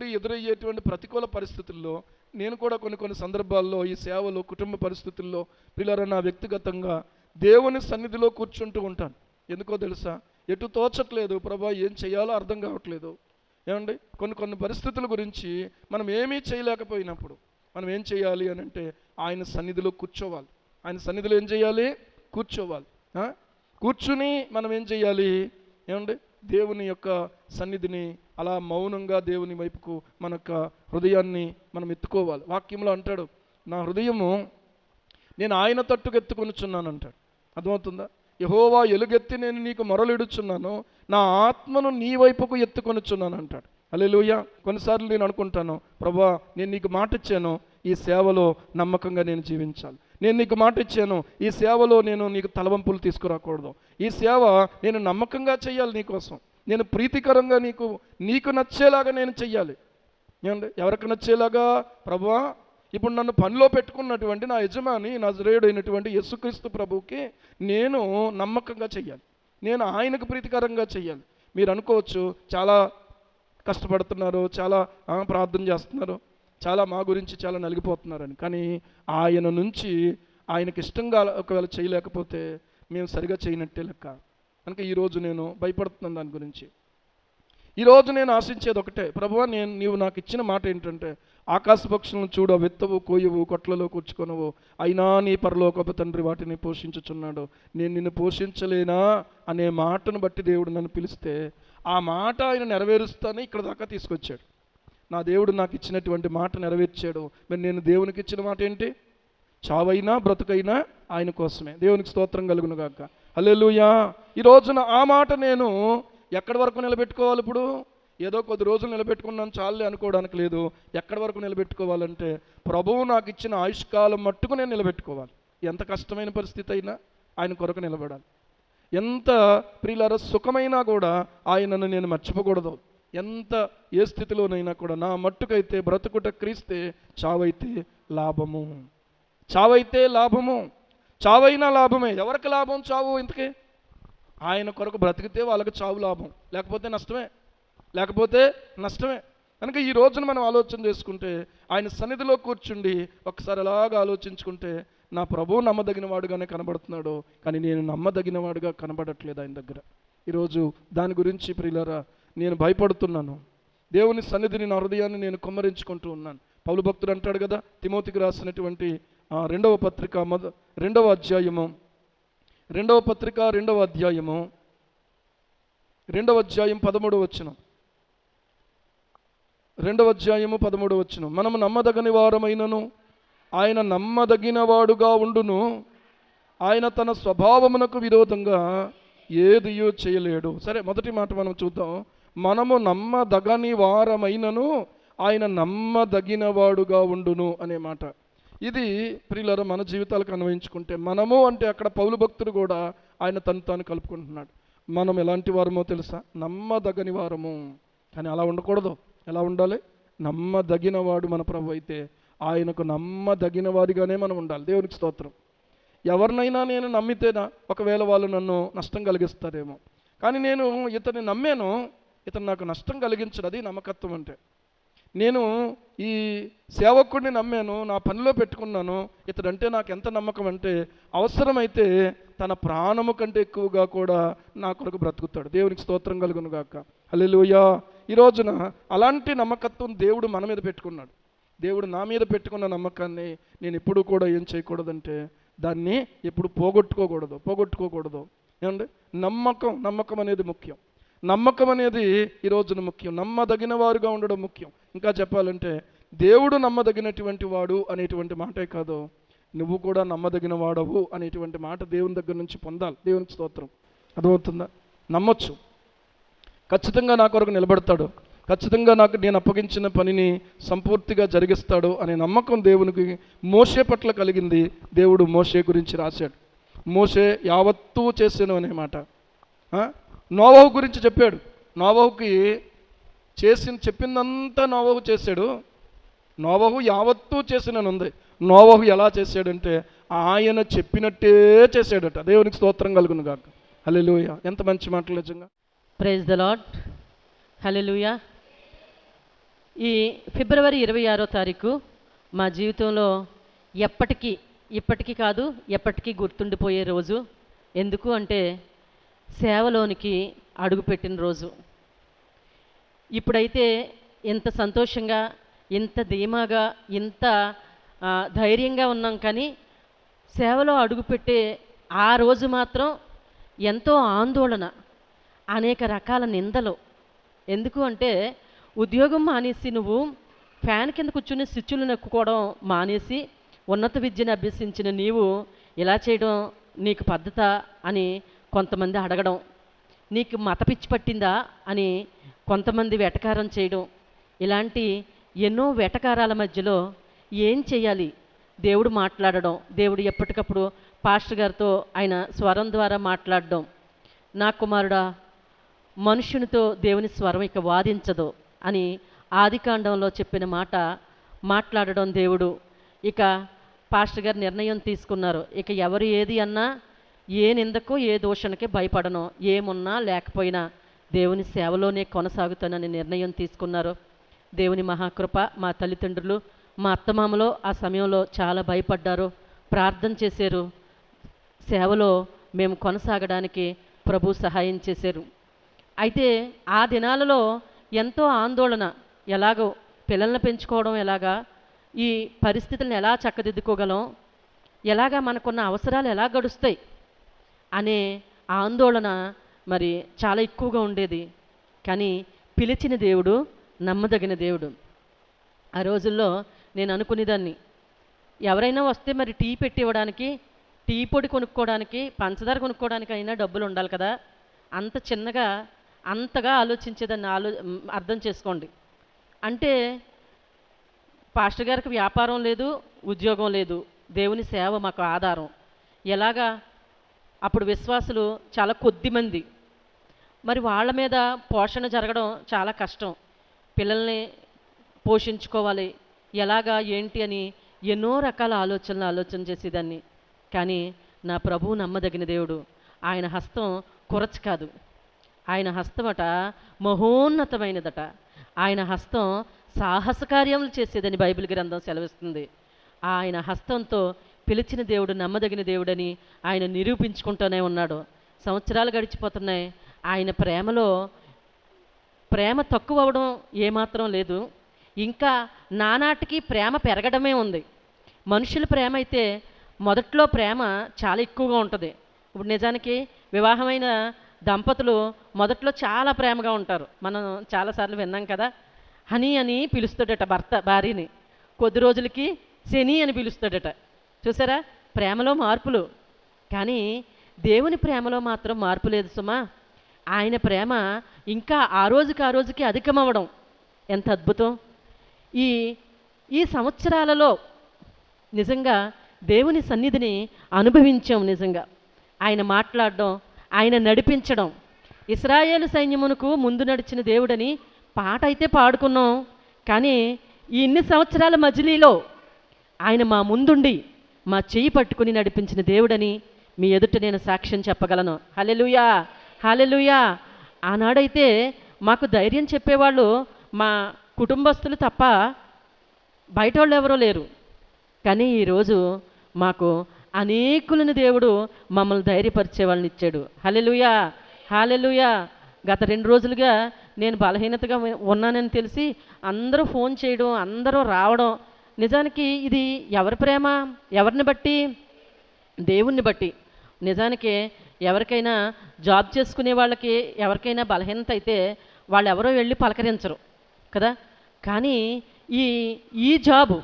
మనకున్నటువంటి ఎదురయ్యేటువంటి ప్రతికూల పరిస్థితుల్లో నేను కూడా కొన్ని కొన్ని సందర్భాల్లో ఈ సేవలో కుటుంబ పరిస్థితుల్లో పిల్లల నా వ్యక్తిగతంగా దేవుని సన్నిధిలో కూర్చుంటూ ఉంటాను. ఎందుకో తెలుసా? ఎటు తోచట్లేదు ప్రభా ఏం చేయాలో అర్థం కావట్లేదు. ఏమండి? కొన్ని కొన్ని పరిస్థితుల గురించి మనం ఏమీ చేయలేకపోయినప్పుడు మనం ఏం చేయాలి అని అంటే ఆయన సన్నిధిలో కూర్చోవాలి. ఆయన సన్నిధిలో ఏం చేయాలి? కూర్చోవాలి. కూర్చుని మనం ఏం చేయాలి? ఏమండి? దేవుని యొక్క సన్నిధిని అలా మౌనంగా దేవుని వైపుకు మన హృదయాన్ని మనం ఎత్తుకోవాలి. వాక్యంలో అంటాడు నా హృదయము నేను ఆయన తట్టుకు ఎత్తుకొనుచున్నాను అంటాడు అర్థమవుతుందా? యహోవా ఎలుగెత్తి నేను నీకు మొరలిడుచున్నాను నా ఆత్మను నీ వైపుకు ఎత్తుకొనుచున్నాను అంటాడు అలెలుయ కొన్నిసార్లు నేను అనుకుంటాను ప్రభా నేను నీకు మాట ఇచ్చాను ఈ సేవలో నమ్మకంగా నేను జీవించాలి. నేను నీకు మాట ఇచ్చాను ఈ సేవలో నేను నీకు తలవంపులు తీసుకురాకూడదు. ఈ సేవ నేను నమ్మకంగా చేయాలి నీకోసం నేను ప్రీతికరంగా నీకు నీకు నచ్చేలాగా నేను చెయ్యాలి. ఏమండి? ఎవరికి నచ్చేలాగా? ప్రభువా ఇప్పుడు నన్ను పనిలో పెట్టుకున్నటువంటి నా యజమాని నజరేయుడైనటువంటి యేసుక్రీస్తు ప్రభువుకి నేను నమ్మకంగా చెయ్యాలి. నేను ఆయనకు ప్రీతికరంగా చెయ్యాలి. మీరు అనుకోవచ్చు చాలా కష్టపడుతున్నారు చాలా ప్రార్థన చేస్తున్నారు చాలా మా గురించి చాలా నలిగిపోతున్నారని. కానీ ఆయన నుంచి ఆయనకి ఇష్టంగా ఒకవేళ చేయలేకపోతే మేము సరిగా చేయనట్టే లెక్క. కనుక ఈరోజు నేను భయపడుతున్నాను దాని గురించి. ఈరోజు నేను ఆశించేది ఒకటే ప్రభువా నేను నీవు నాకు ఇచ్చిన మాట ఏంటంటే ఆకాశ పక్షులను చూడ వెత్తవు కోయవు కొట్లలో కూర్చుకొనవు. అయినా నీ పరలోకపు తండ్రి వాటిని పోషించుచున్నాడు. నేను నిన్ను పోషించలేనా అనే మాటను బట్టి దేవుడు నన్ను పిలిస్తే ఆ మాట ఆయన నెరవేరుస్తానే ఇక్కడ దాకా తీసుకొచ్చాడు. నా దేవుడు నాకు ఇచ్చినటువంటి మాట నెరవేర్చాడు. మరి నేను దేవునికి ఇచ్చిన మాట ఏంటి? చావైనా బ్రతుకైనా ఆయన కోసమే. దేవునికి స్తోత్రం కలుగును గాక. హల్లెలూయా. ఈ రోజున ఆ మాట నేను ఎక్కడి వరకు నిలబెట్టుకోవాలి ఇప్పుడు? ఏదో కొద్ది రోజులు నిలబెట్టుకున్నాను చాలే అనుకోవడానికి లేదు. ఎక్కడి వరకు నిలబెట్టుకోవాలంటే ప్రభువు నాకు ఇచ్చిన ఆయుష్కాలం మట్టుకు నేను నిలబెట్టుకోవాలి. ఎంత కష్టమైన పరిస్థితి అయినా ఆయన కొరకు నిలబడాలి. ఎంత ప్రియులార సుఖమైనా కూడా ఆయనను నేను మర్చిపోకూడదు. ఎంత ఏ స్థితిలోనైనా కూడా నా మట్టుకైతే బ్రతుకుట క్రీస్తే చావైతే లాభము. చావైతే లాభము. చావైనా లాభమే. ఎవరికి లాభం చావు ఇంతకే? ఆయన కొరకు బ్రతికితే వాళ్ళకి చావు లాభం. లేకపోతే నష్టమే. లేకపోతే నష్టమే. కనుక ఈ రోజున మనం ఆలోచన చేసుకుంటే ఆయన సన్నిధిలో కూర్చుండి ఒకసారి అలాగా ఆలోచించుకుంటే నా ప్రభువు నమ్మదగిన వాడుగానే కనబడుతున్నాడు. కానీ నేను నమ్మదగిన వాడుగా కనబడట్లేదు ఆయన దగ్గర. ఈరోజు దాని గురించి ప్రియులరా నేను భయపడుతున్నాను. దేవుని సన్నిధిని నా హృదయాన్ని నేను కుమ్మరించుకుంటూ ఉన్నాను. పౌలు భక్తుడు అంటాడు కదా తిమోతికి రాసినటువంటి రెండవ పత్రిక మొద రెండవ అధ్యాయము. రెండవ పత్రిక రెండవ అధ్యాయము. రెండవ అధ్యాయం పదమూడవ వచ్చిన రెండవ అధ్యాయము పదమూడవ వచ్చిన మనము నమ్మదగని వారమైనను ఆయన నమ్మదగిన వాడుగా ఉండును. ఆయన తన స్వభావమునకు విరోధంగా ఏదియో చేయలేడు. సరే మొదటి మాట మనం చూద్దాం. మనము నమ్మదగని వారమైనను ఆయన నమ్మదగిన వాడుగా ఉండును అనే మాట. ఇది ప్రియులర మన జీవితాలకు అన్వయించుకుంటే మనము అంటే అక్కడ పౌలు భక్తుడు కూడా ఆయన తను తాను కలుపుకుంటున్నాడు. మనం ఎలాంటి వారమో తెలుసా? నమ్మదగని వారము. కానీ అలా ఉండకూడదు. ఎలా ఉండాలి? నమ్మదగిన వాడు మన ప్రభు అయితే ఆయనకు నమ్మదగిన వారిగానే మనం ఉండాలి. దేవునికి స్తోత్రం. ఎవరినైనా నేను నమ్మితేనా ఒకవేళ వాళ్ళు నన్ను నష్టం కలిగిస్తారేమో. కానీ నేను ఇతన్ని నమ్మాను. ఇతను నాకు నష్టం కలిగించడది నమ్మకత్వం అంటే. నేను ఈ సేవకుడిని నమ్మాను నా పనిలో పెట్టుకున్నాను. ఇతడంటే నాకు ఎంత నమ్మకం అంటే అవసరమైతే తన ప్రాణము కంటే ఎక్కువగా కూడా నా కొరకు బ్రతుకుతాడు. దేవునికి స్తోత్రం కలుగును గాక. అల్లెలుయ్యా ఈ రోజున అలాంటి నమ్మకత్వం దేవుడు మన మీద పెట్టుకున్నాడు. దేవుడు నా మీద పెట్టుకున్న నమ్మకాన్ని నేను ఎప్పుడు కూడా ఏం చేయకూడదంటే దాన్ని ఎప్పుడు పోగొట్టుకోకూడదు పోగొట్టుకోకూడదు. ఏమండి? నమ్మకం నమ్మకం అనేది ముఖ్యం. నమ్మకం అనేది ఈ రోజున ముఖ్యం. నమ్మదగిన వారుగా ఉండడం ముఖ్యం. ఇంకా చెప్పాలంటే దేవుడు నమ్మదగినటువంటి వాడు అనేటువంటి మాటే కాదు. నువ్వు కూడా నమ్మదగిన వాడవు అనేటువంటి మాట దేవుని దగ్గర నుంచి పొందాలి. దేవుని స్తోత్రం. అర్థమవుతుందా? నమ్మొచ్చు. ఖచ్చితంగా నా కొరకు నిలబడతాడు. ఖచ్చితంగా నాకు నేను అప్పగించిన పనిని సంపూర్తిగా జరిగిస్తాడు అనే నమ్మకం దేవునికి మోసే పట్ల కలిగింది. దేవుడు మోసే గురించి రాశాడు. మోసే యావత్తూ చేసాను అనే మాట. నోవహు గురించి చెప్పాడు. నోవహుకి చేసిన చెప్పిందంతా నోవహు చేశాడు. నోవహు యావత్తూ చేసిననుంది. నోవహు ఎలా చేశాడంటే ఆయన చెప్పినట్టే చేశాడట. దేవునికి స్తోత్రం కలుగును కాక హలెలుయ ఎంత మంచి మాటలు నిజంగా. ప్రైజ్ ద లాడ్ హలెలుయ ఈ ఫిబ్రవరి ఇరవై ఆరో తారీఖు మా జీవితంలో ఎప్పటికీ ఇప్పటికీ కాదు ఎప్పటికీ గుర్తుండిపోయే రోజు. ఎందుకు అంటే సేవలోనికి అడుగుపెట్టిన రోజు. ఇప్పుడైతే ఇంత సంతోషంగా ఇంత ధీమాగా ఇంత ధైర్యంగా ఉన్నాం కానీ సేవలో అడుగుపెట్టే ఆ రోజు మాత్రం ఎంతో ఆందోళన అనేక రకాల నిందలు. ఎందుకు అంటే ఉద్యోగం మానేసి నువ్వు ఫ్యాన్ కింద కూర్చుని స్విచ్లు నొక్కుకోవడం మానేసి ఉన్నత విద్యను అభ్యసించిన నీవు ఇలా చేయడం నీకు పద్ధత అని కొంతమంది అడగడం నీకు మత పిచ్చి పట్టిందా? అని కొంతమంది వెటకారం చేయడం. ఇలాంటి ఎన్నో వెటకారాల మధ్యలో ఏం చేయాలి? దేవుడు మాట్లాడడం దేవుడు ఎప్పటికప్పుడు పాస్టర్ గారితో ఆయన స్వరం ద్వారా మాట్లాడడం. నా కుమారుడా మనుషునితో దేవుని స్వరం ఇక వాదించదు అని ఆదికాండంలో చెప్పిన మాట మాట్లాడడం దేవుడు. ఇక పాస్టర్ గారు నిర్ణయం తీసుకున్నారు. ఇక ఎవరు ఏది అన్నా ఏ నిందకు ఏ దోషణకి భయపడను. ఏమున్నా లేకపోయినా దేవుని సేవలోనే కొనసాగుతానని నిర్ణయం తీసుకున్నారు. దేవుని మహాకృప మా తల్లిదండ్రులు మా అత్తమామలో ఆ సమయంలో చాలా భయపడ్డారు. ప్రార్థన చేశారు. సేవలో మేము కొనసాగడానికి ప్రభు సహాయం చేశారు. అయితే ఆ దినాలలో ఎంతో ఆందోళన ఎలాగో పిల్లల్ని పెంచుకోవడం ఎలాగా ఈ పరిస్థితులను ఎలా చక్కదిద్దుకోగలం ఎలాగా మనకున్న అవసరాలు ఎలా గడుస్తాయి అనే ఆందోళన మరి చాలా ఎక్కువగా ఉండేది. కానీ పిలిచిన దేవుడు నమ్మదగిన దేవుడు. ఆ రోజుల్లో నేను అనుకునేదాన్ని. ఎవరైనా వస్తే మరి టీ పెట్టి ఇవ్వడానికి టీ పొడి కొనుక్కోవడానికి పంచదార కొనుక్కోవడానికి అయినా డబ్బులు ఉండాలి కదా. అంత చిన్నగా అంతగా ఆలోచించేదాన్ని ఆలో అర్థం చేసుకోండి. అంటే పాస్టర్ గారికి వ్యాపారం లేదు ఉద్యోగం లేదు. దేవుని సేవ మాకు ఆధారం. ఎలాగా? అప్పుడు విశ్వాసులు చాలా కొద్ది మంది మరి వాళ్ళ మీద పోషణ జరగడం చాలా కష్టం. పిల్లల్ని పోషించుకోవాలి. ఎలాగా ఏంటి అని ఎన్నో రకాల ఆలోచనలు ఆలోచన చేసేదాన్ని. కానీ నా ప్రభువు నమ్మదగిన దేవుడు. ఆయన హస్తం కొరచ కాదు. ఆయన హస్తమట మహోన్నతమైనదట. ఆయన హస్తం సాహస కార్యములు చేసేదని బైబిల్ గ్రంథం సెలవిస్తుంది. ఆయన హస్తంతో పిలిచిన దేవుడు నమ్మదగిన దేవుడని ఆయన నిరూపించుకుంటూనే ఉన్నాడు. సంవత్సరాలు గడిచిపోతున్నాయి. ఆయన ప్రేమలో ప్రేమ తక్కువ అవడం ఏమాత్రం లేదు. ఇంకా నానాటికి ప్రేమ పెరగడమే ఉంది. మనుషుల ప్రేమ అయితే మొదట్లో ప్రేమ చాలా ఎక్కువగా ఉంటుంది. ఇప్పుడు నిజానికి వివాహమైన దంపతులు మొదట్లో చాలా ప్రేమగా ఉంటారు. మనం చాలాసార్లు విన్నాం కదా హనీ అని పిలుస్తాడట భర్త భార్యని. కొద్ది రోజులకి శని అని పిలుస్తాడట. చూసారా? ప్రేమలో మార్పులు. కానీ దేవుని ప్రేమలో మాత్రం మార్పు లేదు సుమా. ఆయన ప్రేమ ఇంకా ఆ రోజుకి ఆ రోజుకి అధికమవ్వడం. ఎంత అద్భుతం. ఈ ఈ సంవత్సరాలలో నిజంగా దేవుని సన్నిధిని అనుభవించాం నిజంగా. ఆయన మాట్లాడడం ఆయన నడిపించడం. ఇస్రాయేలు సైన్యమునకు ముందు నడిచిన దేవుడని పాట అయితే పాడుకున్నాం. కానీ ఈ ఇన్ని సంవత్సరాల మజిలీలో ఆయన మా ముందుండి మా చెయ్యి పట్టుకుని నడిపించిన దేవుడని మీ ఎదుట నేను సాక్ష్యం చెప్పగలను. హలెలుయా హలెలుయా ఆనాడైతే మాకు ధైర్యం చెప్పేవాళ్ళు మా కుటుంబస్తులు తప్ప బయట వాళ్ళు ఎవరూ లేరు. కానీ ఈరోజు మాకు అనేకులను దేవుడు మమ్మల్ని ధైర్యపరిచే వాళ్ళని ఇచ్చాడు. హలెలుయా హాలెలుయా గత రెండు రోజులుగా నేను బలహీనతగా ఉన్నానని తెలిసి అందరూ ఫోన్ చేయడం అందరూ రావడం నిజానికి ఇది ఎవరి ప్రేమ? ఎవరిని బట్టి? దేవుణ్ణి బట్టి. నిజానికి ఎవరికైనా జాబ్ చేసుకునే వాళ్ళకి ఎవరికైనా బలహీనత అయితే వాళ్ళు ఎవరో వెళ్ళి పలకరించరు కదా? కానీ ఈ ఈ జాబు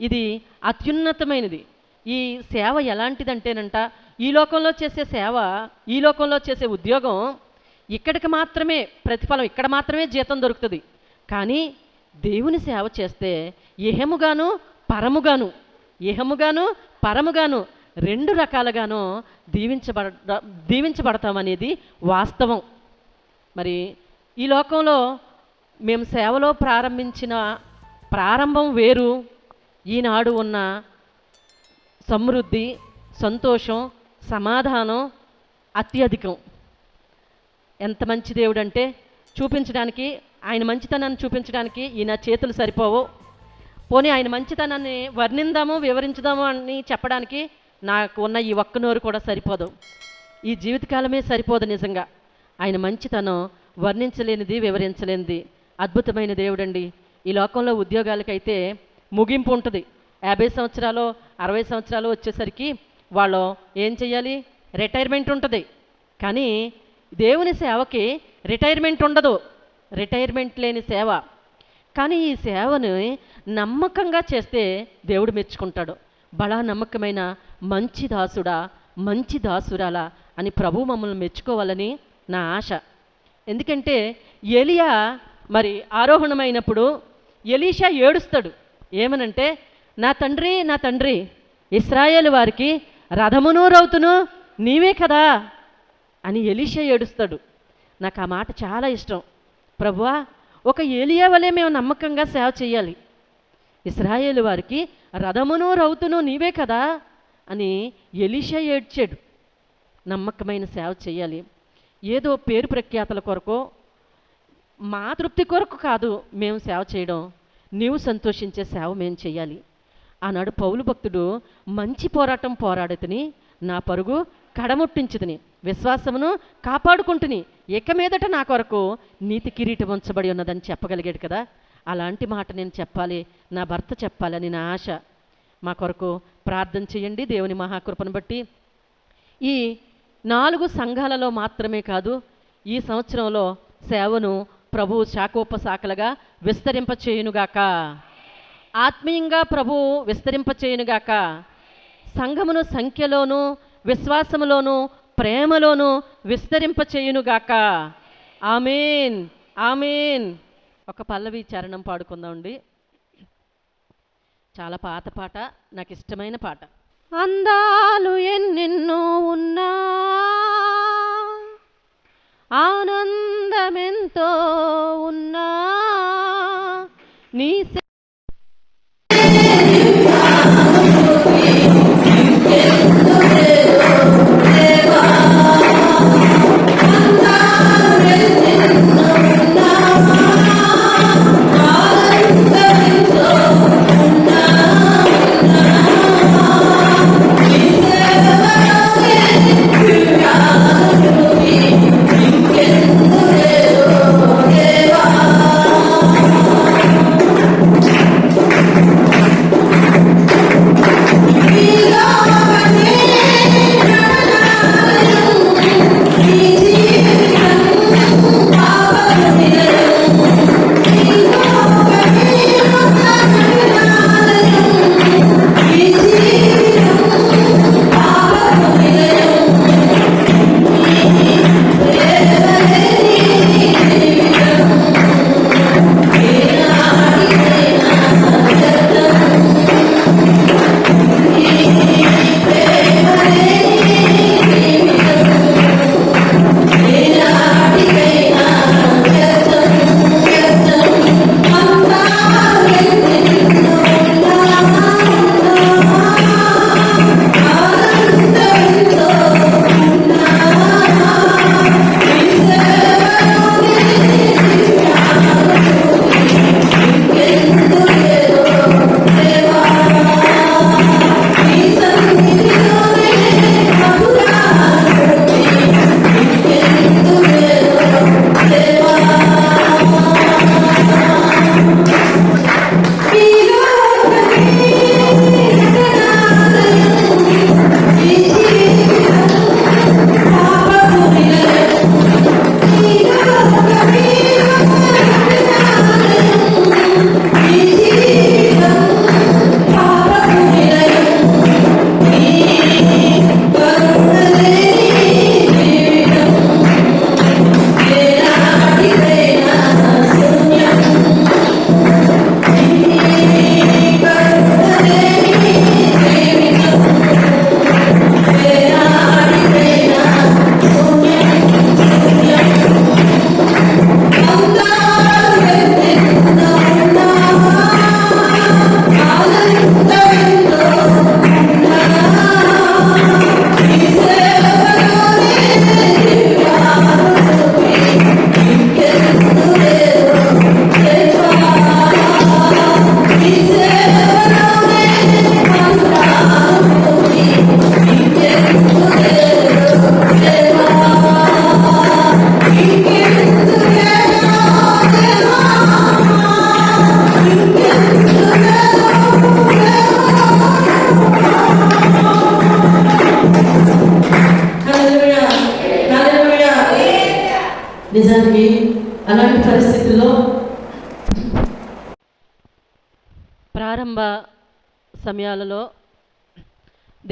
ఇది అత్యున్నతమైనది. ఈ సేవ ఎలాంటిదంటేనంట ఈ లోకంలో చేసే సేవ ఈ లోకంలో చేసే ఉద్యోగం ఇక్కడికి మాత్రమే ప్రతిఫలం ఇక్కడ మాత్రమే జీతం దొరుకుతుంది. కానీ దేవుని సేవ చేస్తే ఇహముగాను పరముగాను ఇహముగాను పరముగాను రెండు రకాలుగాను దీవించబడ దీవించబడతామనేది వాస్తవం. మరి ఈ లోకంలో మేము సేవలో ప్రారంభించిన ప్రారంభం వేరు. ఈనాడు ఉన్న సమృద్ధి సంతోషం సమాధానం అత్యధికం. ఎంత మంచి దేవుడంటే చూపించడానికి ఆయన మంచితనాన్ని చూపించడానికి ఈయన చేతులు సరిపోవు. పోనీ ఆయన మంచితనాన్ని వర్ణిందాము వివరించుదాము అని చెప్పడానికి నాకు ఉన్న ఈ ఒక్క నోరు కూడా సరిపోదు. ఈ జీవితకాలమే సరిపోదు నిజంగా. ఆయన మంచితనం వర్ణించలేనిది వివరించలేనిది. అద్భుతమైన దేవుడండి. ఈ లోకంలో ఉద్యోగాలకైతే ముగింపు ఉంటుంది. యాభై సంవత్సరాలు అరవై సంవత్సరాలు వచ్చేసరికి వాళ్ళు ఏం చేయాలి రిటైర్మెంట్ ఉంటుంది. కానీ దేవుని సేవకి రిటైర్మెంట్ ఉండదు. రిటైర్మెంట్ లేని సేవ. కానీ ఈ సేవను నమ్మకంగా చేస్తే దేవుడు మెచ్చుకుంటాడు. బలా నమ్మకమైన మంచి దాసుడా మంచి దాసురాలా అని ప్రభు మమ్మల్ని మెచ్చుకోవాలని నా ఆశ. ఎందుకంటే ఎలియా మరి ఆరోహణమైనప్పుడు ఎలీషా ఏడుస్తాడు. ఏమనంటే నా తండ్రి నా తండ్రి ఇస్రాయేల్ వారికి రథమును రౌతును నీవే కదా అని ఎలీషా ఏడుస్తాడు. నాకు ఆ మాట చాలా ఇష్టం. ప్రభువా ఒక ఏలియా వలె మేము నమ్మకంగా సేవ చేయాలి. ఇస్రాయేలు వారికి రథమును రౌతును నీవే కదా? అని ఎలీషా ఏడ్చాడు. నమ్మకమైన సేవ చేయాలి. ఏదో పేరు ప్రఖ్యాతల కొరకు మా తృప్తి కొరకు కాదు మేము సేవ చేయడం. నీవు సంతోషించే సేవ మేము చేయాలి. ఆనాడు పౌలు భక్తుడు మంచి పోరాటం పోరాడతని నా పరుగు కడముట్టించుదని విశ్వాసమును కాపాడుకుంటుని ఇక మీదట నా కొరకు నీతి కిరీటం ఉంచబడి ఉన్నదని చెప్పగలిగాడు కదా. అలాంటి మాట నేను చెప్పాలి నా భర్త చెప్పాలని నా ఆశ. మా కొరకు ప్రార్థన చేయండి దేవుని మహాకృపను బట్టి. ఈ నాలుగు సంఘాలలో మాత్రమే కాదు ఈ సంవత్సరంలో సేవను ప్రభు శాఖోపశాఖలుగా విస్తరింపచేయునుగాక. ఆత్మీయంగా ప్రభు విస్తరింపచేయునుగాక. సంఘమును సంఖ్యలోను విశ్వాసములోనూ ప్రేమలోను విస్తరింపచేయునుగాక. ఆమెన్. ఆమెన్. ఒక పల్లవి చరణం పాడుకుందామండి చాలా పాత పాట నాకు ఇష్టమైన పాట. అందాలు ఎన్నెన్నో ఉన్నా ఆనందమెంతో ఉన్నా నీ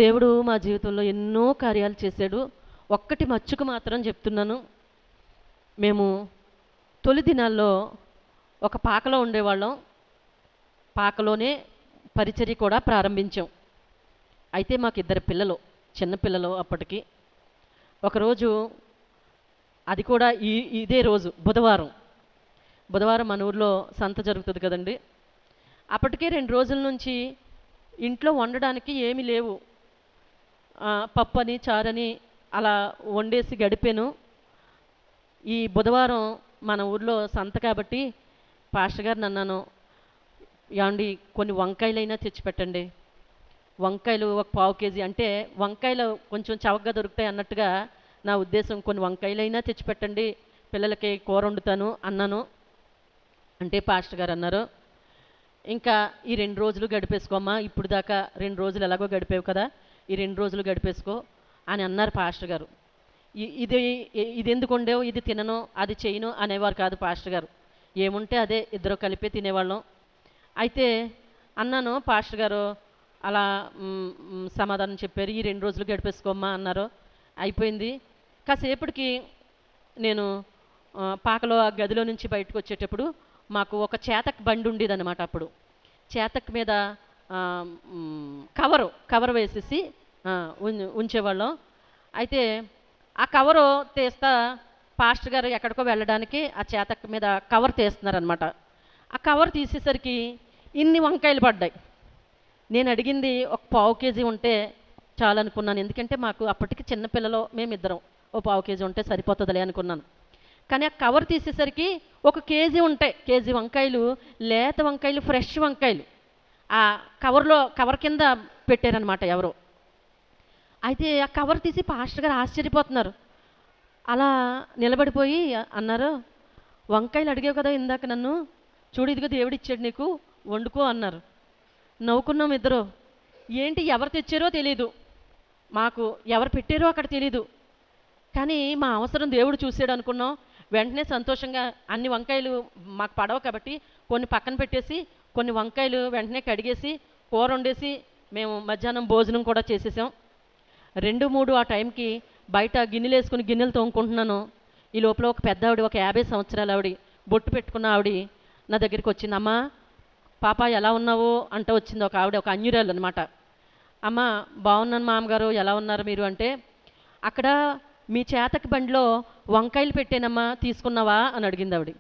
దేవుడు మా జీవితంలో ఎన్నో కార్యాలు చేశాడు. ఒక్కటి మచ్చుకు మాత్రం చెప్తున్నాను. మేము తొలి దినాల్లో ఒక పాకలో ఉండేవాళ్ళం. పాకలోనే పరిచర్య కూడా ప్రారంభించాం. అయితే మాకు ఇద్దరు పిల్లలు చిన్నపిల్లలు అప్పటికి. ఒకరోజు అది కూడా ఈ ఇదే రోజు బుధవారం. బుధవారం మన ఊర్లో సంత జరుగుతుంది కదండి. అప్పటికే రెండు రోజుల నుంచి ఇంట్లో వండడానికి ఏమీ లేవు. పప్పు అని చారని అలా వండేసి గడిపాను. ఈ బుధవారం మన ఊర్లో సంత కాబట్టి పాస్టర్ గారిని అన్నాను ఏమండి కొన్ని వంకాయలైనా తెచ్చిపెట్టండి వంకాయలు ఒక పావు కేజీ అంటే వంకాయలు కొంచెం చవకగా దొరుకుతాయి అన్నట్టుగా నా ఉద్దేశం కొన్ని వంకాయలైనా తెచ్చిపెట్టండి పిల్లలకి కూర వండుతాను అన్నాను. అంటే పాస్టర్ గారు అన్నారు. ఇంకా ఈ రెండు రోజులు గడిపేసుకోమ్మా ఇప్పుడు దాకా రెండు రోజులు ఎలాగో గడిపేవు కదా. ఈ రెండు రోజులు గడిపేసుకో అని అన్నారు పాస్టర్ గారు. ఇది ఇది ఎందుకు ఉండేవో ఇది తినను అది చేయను అనేవారు కాదు పాస్టర్ గారు. ఏముంటే అదే ఇద్దరు కలిపే తినేవాళ్ళం. అయితే అన్నాను పాస్టర్ గారు అలా సమాధానం చెప్పారు ఈ రెండు రోజులు గడిపేసుకోమ్మా అన్నారు. అయిపోయింది. కాసేపటికి నేను పాకలో ఆ గదిలో నుంచి బయటకు వచ్చేటప్పుడు మాకు ఒక చేతక్ బండి ఉండేదన్నమాట అప్పుడు. చేతక్ మీద కవరు కవర్ వేసేసి ఉం- ఉంచేవాళ్ళం. అయితే ఆ కవరు తీస్తా పాస్టర్ గారు ఎక్కడికో వెళ్ళడానికి ఆ చేత మీద కవర్ తీస్తున్నారనమాట ఆ కవర్ తీసేసరికి ఇన్ని వంకాయలు పడ్డాయి. నేను అడిగింది ఒక పావు కేజీ ఉంటే చాలనుకున్నాను ఎందుకంటే మాకు అప్పటికి చిన్నపిల్లలు మేమిద్దరం ఓ పావు కేజీ ఉంటే సరిపోతుందిలే అనుకున్నాను. కానీ ఆ కవర్ తీసేసరికి ఒక కేజీ ఉంటాయి కేజీ వంకాయలు లేత వంకాయలు ఫ్రెష్ వంకాయలు. ఆ కవర్లో కవర్ కింద పెట్టారనమాట ఎవరో. అయితే ఆ కవర్ తీసి పాస్టర్ గారు ఆశ్చర్యపోతున్నారు. అలా నిలబడిపోయి అన్నారు వంకాయలు అడిగావు కదా ఇందాక నన్ను. చూడు ఇదిగో దేవుడు ఇచ్చాడు నీకు వండుకో అన్నారు. నవ్వుకున్నాం ఇద్దరు. ఏంటి ఎవరు తెచ్చారో తెలీదు. మాకు ఎవరు పెట్టారో అక్కడ తెలీదు. కానీ మా అవసరం దేవుడు చూసాడు అనుకున్నాం. వెంటనే సంతోషంగా అన్ని వంకాయలు మాకు పడవు కాబట్టి కొన్ని పక్కన పెట్టేసి కొన్ని వంకాయలు వెంటనే కడిగేసి కూర వండేసి మేము మధ్యాహ్నం భోజనం కూడా చేసేసాం. రెండు మూడు ఆ టైంకి బయట గిన్నెలు వేసుకుని గిన్నెలు తోముకుంటున్నాను. ఈ లోపల ఒక పెద్ద ఆవిడ ఒక యాభై సంవత్సరాల ఆవిడ బొట్టు పెట్టుకున్న ఆవిడ నా దగ్గరికి వచ్చింది. అమ్మా పాప ఎలా ఉన్నావు? అంట వచ్చింది ఒక ఆవిడ ఒక అన్యురాలు అనమాట అమ్మ బాగున్నాను మామగారు ఎలా ఉన్నారు మీరు? అంటే అక్కడ మీ చేతకి బండిలో వంకాయలు పెట్టానమ్మా తీసుకున్నావా? అని అడిగింది ఆవిడ.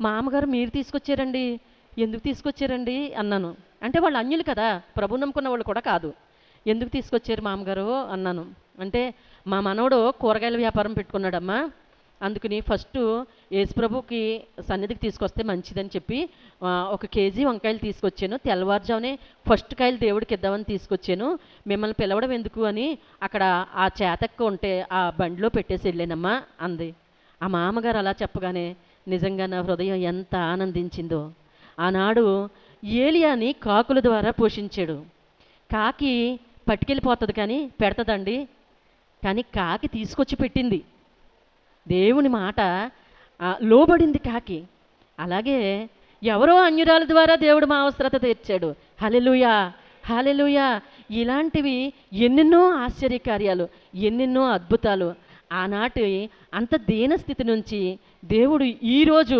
మామగారు మీరు తీసుకొచ్చారండి. ఎందుకు తీసుకొచ్చారండి అన్నాను. అంటే వాళ్ళు అన్యులు కదా ప్రభు నమ్ముకున్న వాళ్ళు కూడా కాదు. ఎందుకు తీసుకొచ్చారు మామగారు అన్నాను. అంటే మా మనవడు కూరగాయల వ్యాపారం పెట్టుకున్నాడమ్మా. అందుకని ఫస్ట్ యేసుప్రభుకి సన్నిధికి తీసుకొస్తే మంచిదని చెప్పి ఒక కేజీ వంకాయలు తీసుకొచ్చాను. తెల్లవారుజామునే ఫస్ట్ కాయలు దేవుడికి ఇద్దామని తీసుకొచ్చాను. మిమ్మల్ని పిలవడం ఎందుకు అని అక్కడ ఆ చేతక్క ఉంటే ఆ బండిలో పెట్టేసి వెళ్ళానమ్మా అంది. ఆ మామగారు అలా చెప్పగానే నిజంగా నా హృదయం ఎంత ఆనందించిందో. ఆనాడు ఏలియాని కాకుల ద్వారా పోషించాడు. కాకి పట్టుకెళ్ళిపోతుంది కానీ పెడతదండి. కానీ కాకి తీసుకొచ్చి పెట్టింది. దేవుని మాట లోబడింది కాకి. అలాగే ఎవరో అన్యురాల ద్వారా దేవుడు మా అవసరత తీర్చాడు. హలెలుయా హలెలుయా ఇలాంటివి ఎన్నెన్నో ఆశ్చర్యకార్యాలు ఎన్నెన్నో అద్భుతాలు. ఆనాటి అంత దీనస్థితి నుంచి దేవుడు ఈరోజు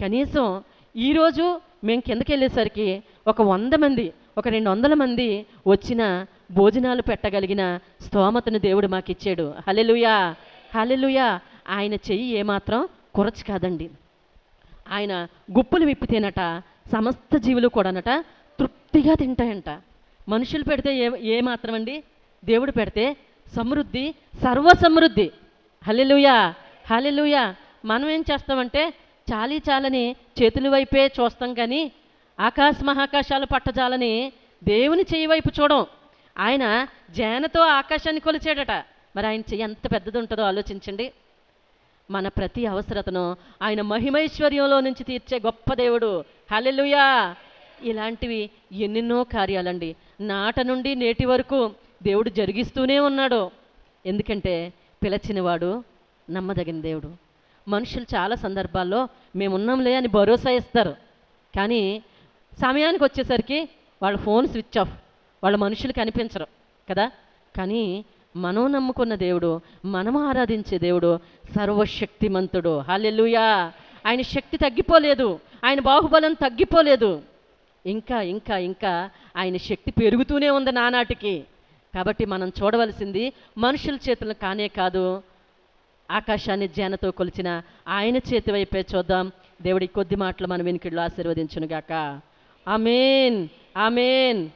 కనీసం ఈరోజు మేము కిందకి వెళ్ళేసరికి ఒక వంద మంది ఒక రెండు వందల మంది వచ్చిన భోజనాలు పెట్టగలిగిన స్తోమతను దేవుడు మాకు ఇచ్చాడు హలెలుయా హలెలుయా ఆయన చెయ్యి ఏమాత్రం కొరచు కాదండి. ఆయన గుప్పులు విప్పితేనట సమస్త జీవులు కూడానట తృప్తిగా తింటాయంట. మనుషులు పెడితే ఏ ఏ మాత్రం అండి దేవుడు పెడితే సమృద్ధి సర్వ సమృద్ధి హలెలుయా హలెలుయా మనం ఏం చేస్తామంటే చాలీ చాలని చేతుల వైపే చూస్తాం కానీ ఆకాశ మహాకాశాలు పట్టజాలని దేవుని చేయి వైపు చూడం. ఆయన జేనతో ఆకాశాన్ని కొలిచాడట. మరి ఆయన చెయ్యి ఎంత పెద్దది ఉంటుందో ఆలోచించండి. మన ప్రతి అవసరతను ఆయన మహిమైశ్వర్యంలో నుంచి తీర్చే గొప్ప దేవుడు. హలెలుయా ఇలాంటివి ఎన్నెన్నో కార్యాలండి. నాట నుండి నేటి వరకు దేవుడు జరిగిస్తూనే ఉన్నాడు. ఎందుకంటే పిలచినవాడు నమ్మదగిన దేవుడు. మనుషులు చాలా సందర్భాల్లో మేము ఉన్నాంలే అని భరోసా ఇస్తారు. కానీ సమయానికి వచ్చేసరికి వాళ్ళ ఫోన్ స్విచ్ ఆఫ్ వాళ్ళ మనుషులు కనిపించరు కదా. కానీ మనం నమ్ముకున్న దేవుడు మనం ఆరాధించే దేవుడు సర్వశక్తిమంతుడు. హల్లెలూయా! ఆయన శక్తి తగ్గిపోలేదు ఆయన బాహుబలం తగ్గిపోలేదు. ఇంకా ఇంకా ఇంకా ఆయన శక్తి పెరుగుతూనే ఉంది నానాటికి. కాబట్టి మనం చూడవలసింది మనుషుల చేతులు కానే కాదు ఆకాశాన్ని జ్ఞానతో కొలిచిన ఆయన చేతి వైపే చూద్దాం. దేవుడి కొద్ది మాటలు మన వెనుకల్లో ఆశీర్వదించునుగాక. ఆమెన్. ఆమెన్.